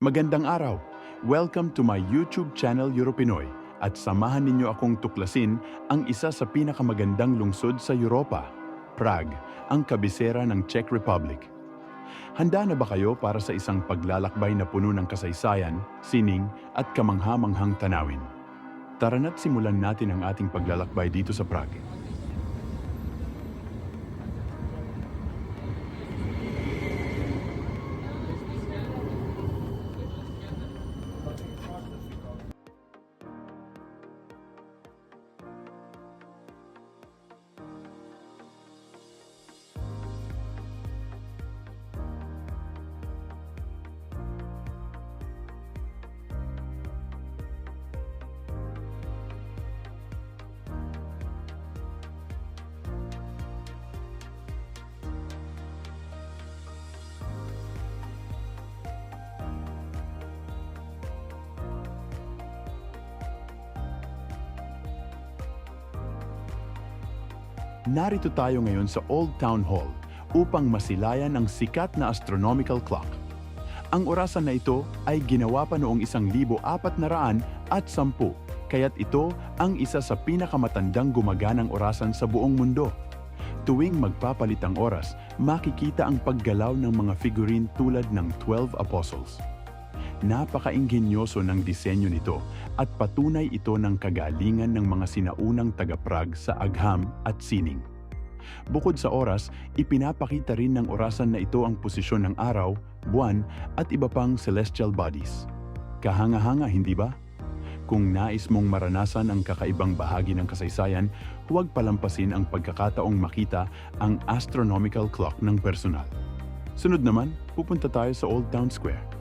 Magandang araw! Welcome to my YouTube channel Europinoy at samahan ninyo akong tuklasin ang isa sa pinakamagandang lungsod sa Europa, Prague, ang kabisera ng Czech Republic. Handa na ba kayo para sa isang paglalakbay na puno ng kasaysayan, sining at kamangha-manghang tanawin? Tara na't simulan natin ang ating paglalakbay dito sa Prague. Narito tayo ngayon sa Old Town Hall upang masilayan ang sikat na astronomical clock. Ang orasan na ito ay ginawa pa noong isang libo apat na raan at sampu, kaya't ito ang isa sa pinakamatandang gumaganang orasan sa buong mundo. Tuwing magpapalit ang oras, makikita ang paggalaw ng mga figurine tulad ng 12 Apostles. Napaka-inggenyoso ng disenyo nito at patunay ito ng kagalingan ng mga sinaunang taga-Prague sa agham at sining. Bukod sa oras, ipinapakita rin ng orasan na ito ang posisyon ng araw, buwan at iba pang celestial bodies. Kahanga-hanga, hindi ba? Kung nais mong maranasan ang kakaibang bahagi ng kasaysayan, huwag palampasin ang pagkakataong makita ang astronomical clock ng personal. Sunod naman, pupunta tayo sa Old Town Square.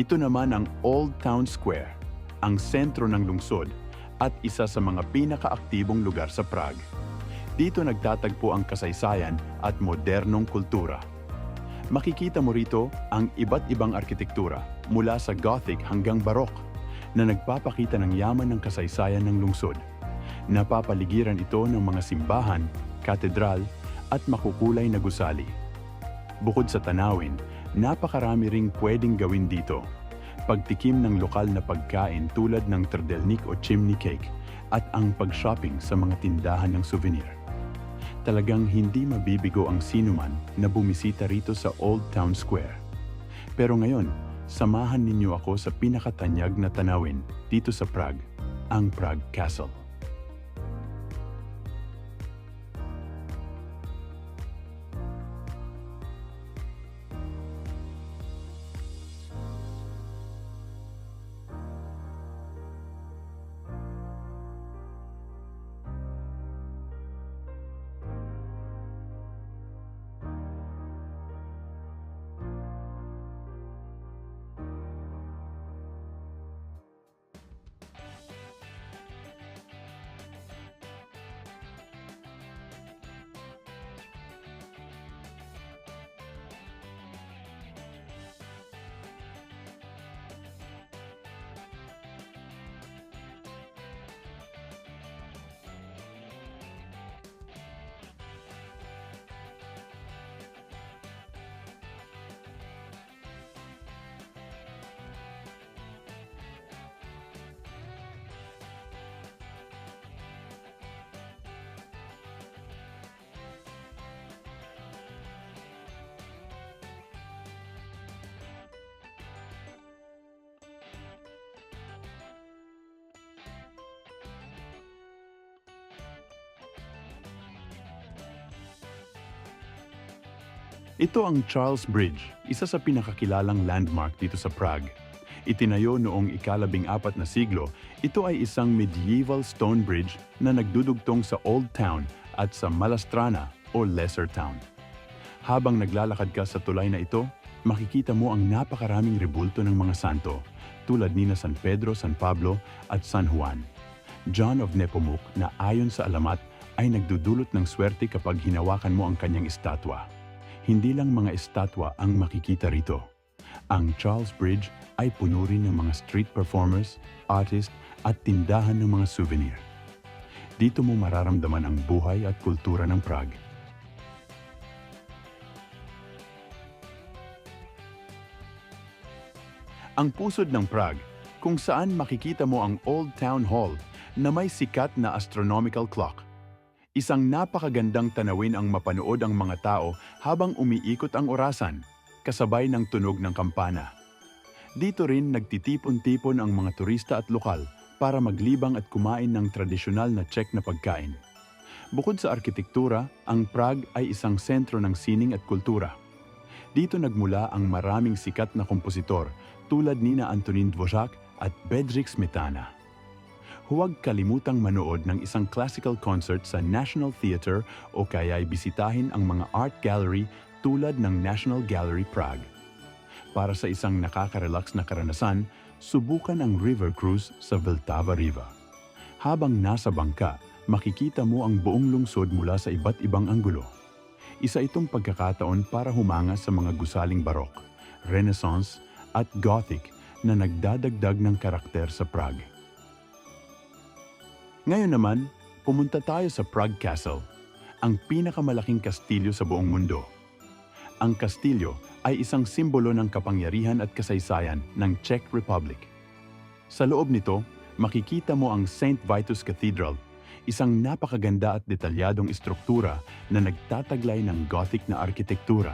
Ito naman ang Old Town Square, ang sentro ng lungsod at isa sa mga pinakaaktibong lugar sa Prague. Dito nagtatagpo ang kasaysayan at modernong kultura. Makikita mo rito ang iba't ibang arkitektura mula sa Gothic hanggang Baroque na nagpapakita ng yaman ng kasaysayan ng lungsod. Napapaligiran ito ng mga simbahan, katedral at makukulay na gusali. Bukod sa tanawin, napakarami ring pwedeng gawin dito. Pagtikim ng lokal na pagkain tulad ng trdelnik o chimney cake at ang pag-shopping sa mga tindahan ng souvenir. Talagang hindi mabibigo ang sinuman na bumisita rito sa Old Town Square. Pero ngayon, samahan ninyo ako sa pinakatanyag na tanawin dito sa Prague, ang Prague Castle. Ito ang Charles Bridge, isa sa pinakakilalang landmark dito sa Prague. Itinayo noong ikalabing apat na siglo, ito ay isang medieval stone bridge na nagdudugtong sa Old Town at sa Malastrana o Lesser Town. Habang naglalakad ka sa tulay na ito, makikita mo ang napakaraming rebulto ng mga santo, tulad ni na San Pedro, San Pablo at San Juan. John of Nepomuk na ayon sa alamat ay nagdudulot ng swerte kapag hinawakan mo ang kanyang estatwa. Hindi lang mga estatwa ang makikita rito. Ang Charles Bridge ay puno rin ng mga street performers, artist at tindahan ng mga souvenir. Dito mo mararamdaman ang buhay at kultura ng Prague. Ang pusod ng Prague, kung saan makikita mo ang Old Town Hall na may sikat na astronomical clock. Isang napakagandang tanawin ang mapanood ang mga tao habang umiikot ang orasan, kasabay ng tunog ng kampana. Dito rin nagtitipon-tipon ang mga turista at lokal para maglibang at kumain ng tradisyonal na Czech na pagkain. Bukod sa arkitektura, ang Prague ay isang sentro ng sining at kultura. Dito nagmula ang maraming sikat na kompositor tulad ni na Antonin Dvořák at Bedřich Smetana. Huwag kalimutang manood ng isang classical concert sa National Theatre o kaya ay bisitahin ang mga art gallery tulad ng National Gallery Prague. Para sa isang nakaka-relax na karanasan, subukan ang river cruise sa Vltava River. Habang nasa bangka, makikita mo ang buong lungsod mula sa iba't ibang anggulo. Isa itong pagkakataon para humanga sa mga gusaling barok, Renaissance at Gothic na nagdadagdag ng karakter sa Prague. Ngayon naman, pumunta tayo sa Prague Castle, ang pinakamalaking kastilyo sa buong mundo. Ang kastilyo ay isang simbolo ng kapangyarihan at kasaysayan ng Czech Republic. Sa loob nito, makikita mo ang St. Vitus Cathedral, isang napakaganda at detalyadong istruktura na nagtataglay ng Gothic na arkitektura.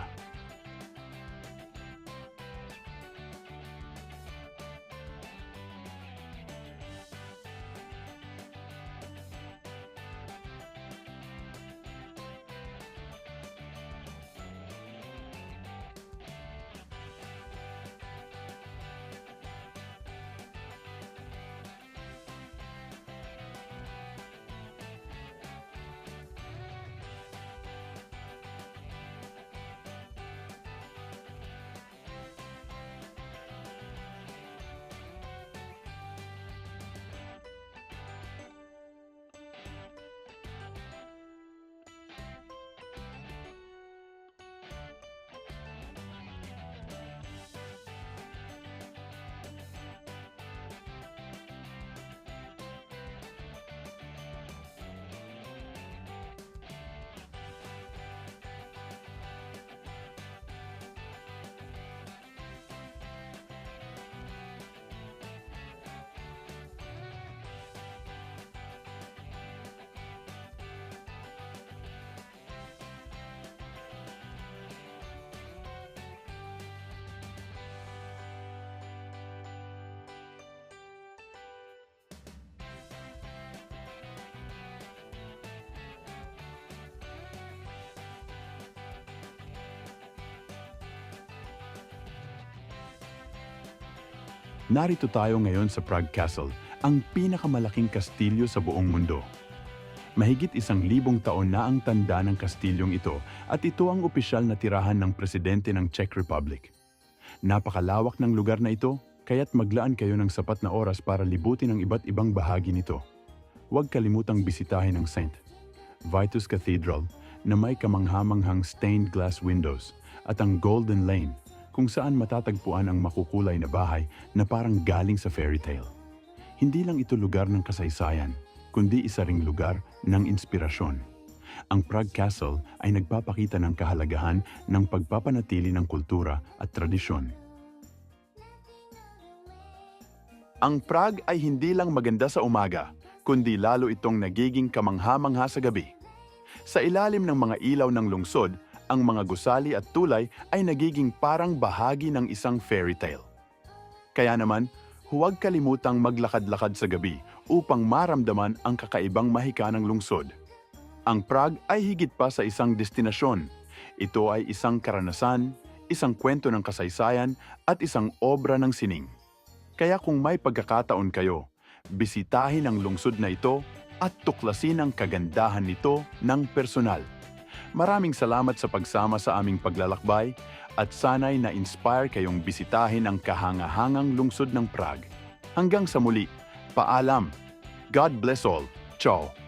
Narito tayo ngayon sa Prague Castle, ang pinakamalaking kastilyo sa buong mundo. Mahigit isang libong taon na ang tanda ng kastilyong ito at ito ang opisyal na tirahan ng presidente ng Czech Republic. Napakalawak ng lugar na ito, kaya't maglaan kayo ng sapat na oras para libutin ang iba't ibang bahagi nito. Huwag kalimutang bisitahin ang St. Vitus Cathedral na may kamanghamanghang stained glass windows at ang Golden Lane kung saan matatagpuan ang makukulay na bahay na parang galing sa fairy tale. Hindi lang ito lugar ng kasaysayan, kundi isa ring lugar ng inspirasyon. Ang Prague Castle ay nagpapakita ng kahalagahan ng pagpapanatili ng kultura at tradisyon. Ang Prague ay hindi lang maganda sa umaga, kundi lalo itong nagiging kamangha-mangha sa gabi. Sa ilalim ng mga ilaw ng lungsod, ang mga gusali at tulay ay nagiging parang bahagi ng isang fairy tale. Kaya naman, huwag kalimutang maglakad-lakad sa gabi upang maramdaman ang kakaibang mahika ng lungsod. Ang Prague ay higit pa sa isang destinasyon. Ito ay isang karanasan, isang kwento ng kasaysayan at isang obra ng sining. Kaya kung may pagkakataon kayo, bisitahin ang lungsod na ito at tuklasin ang kagandahan nito ng personal. Maraming salamat sa pagsama sa aming paglalakbay at sana'y na-inspire kayong bisitahin ang kahangahangang lungsod ng Prague. Hanggang sa muli, paalam. God bless all. Ciao.